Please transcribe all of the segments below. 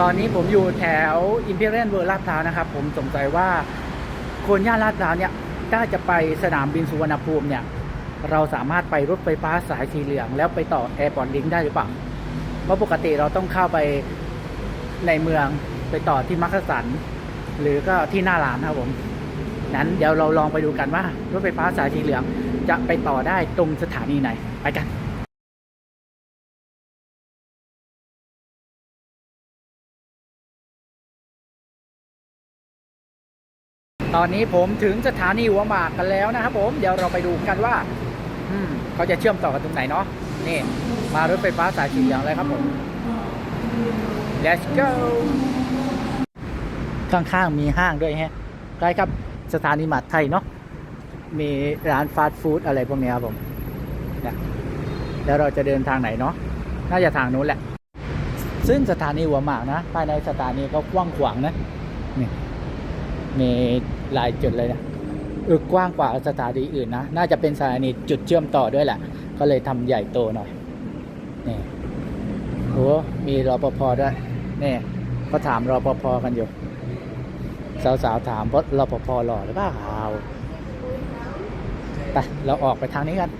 ตอนนี้ผมอยู่แถว Imperial World ลาดพร้าวนะครับ ผมสงสัยว่าคนย่านลาดพร้าวเนี่ยถ้าจะไปสนามบินสุวรรณภูมิเนี่ย เราสามารถไปรถไฟฟ้าสายสีเหลือง แล้วไปต่อ Airport Link ได้หรือเปล่าเพราะปกติเราต้องเข้าไปในเมืองไปต่อที่มักกะสัน หรือก็ที่หน้าร้านนะครับผม นั้นเดี๋ยวเราลองไปดูกันว่า รถไฟฟ้าสายสีเหลืองจะไปต่อได้ตรงสถานีไหน ไปกัน ตอนนี้ผมถึงสถานีหัวหมากกันแล้วนะครับผมเดี๋ยวเราไปดูกันว่าเขาจะเชื่อมต่อกันตรงไหนเนาะนี่ มารถไฟฟ้าสายสีเหลืองเลยครับผม let's go ข้างๆมีห้างด้วยฮะใกล้กับสถานีหมัดไทยเนาะมีร้านฟาสต์ฟู้ดอะไรพวกเนี้ยครับผมแล้วเราจะเดินทางไหนเนาะน่าจะทางนู้นแหละ ซึ่งสถานีหัวหมากนะภายในสถานีก็กว้างขวางนะนี่มี หลายจุดเลยนะเออกว้างกว่าสถานีอื่นนะ น่าจะเป็นสถานีจุดเชื่อมต่อด้วยแหละ ก็เลยทำใหญ่โตหน่อย นี่โอ้มีรอปภด้วยนี่ก็ถามรอปภกันอยู่ สาวๆถามว่ารอปภหล่อหรือเปล่าไปเราออกไปทางนี้กัน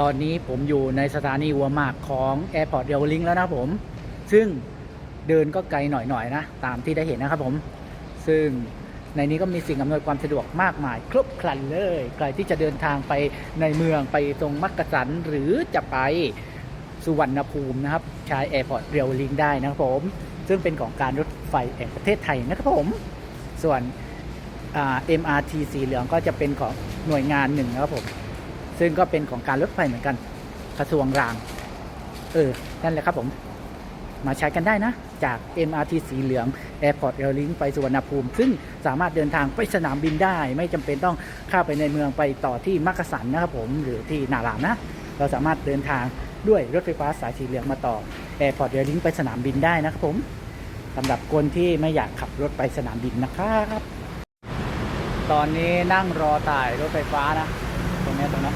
ตอนนี้ผมอยู่ในสถานีหัวหมากของ Airport r a i l Link แล้วนะผม ซึ่งเดินก็ไกลหน่อยๆนะ ตามที่ได้เห็นนะครับผม ซึ่งในนี้ก็มีสิ่งอำนวยความสะดวกมากมาย ครบครันเลย ใครที่จะเดินทางไปในเมืองไปตรงมักกะสัน หรือจะไปสุวรรณภูมินะครับ ใช้ Airport r a i l Link ได้นะครับผม ซึ่งเป็นของการรถไฟแห่งประเทศไทยนะครับผม ส่วนอ่า MRT สีเหลืองก็จะเป็นของหน่วยงานหนึ่งนะครับผม ซึ่งก็เป็นของการรถไฟเหมือนกัน กระทรวงราง เออ นั่นแหละครับผม มาใช้กันได้นะ จาก MRT สีเหลือง Airport Rail Link ไปสุวรรณภูมิ ซึ่งสามารถเดินทางไปสนามบินได้ ไม่จำเป็นต้องเข้าไปในเมืองไปต่อที่มักกะสันนะครับผม หรือที่นารามนะ เราสามารถเดินทางด้วยรถไฟฟ้าสายสีเหลืองมาต่อ Airport Rail Link ไปสนามบินได้นะครับผมสำหรับคนที่ไม่อยากขับรถไปสนามบินนะครับ ตอนนี้นั่งรอต่ายรถไฟฟ้านะ ตร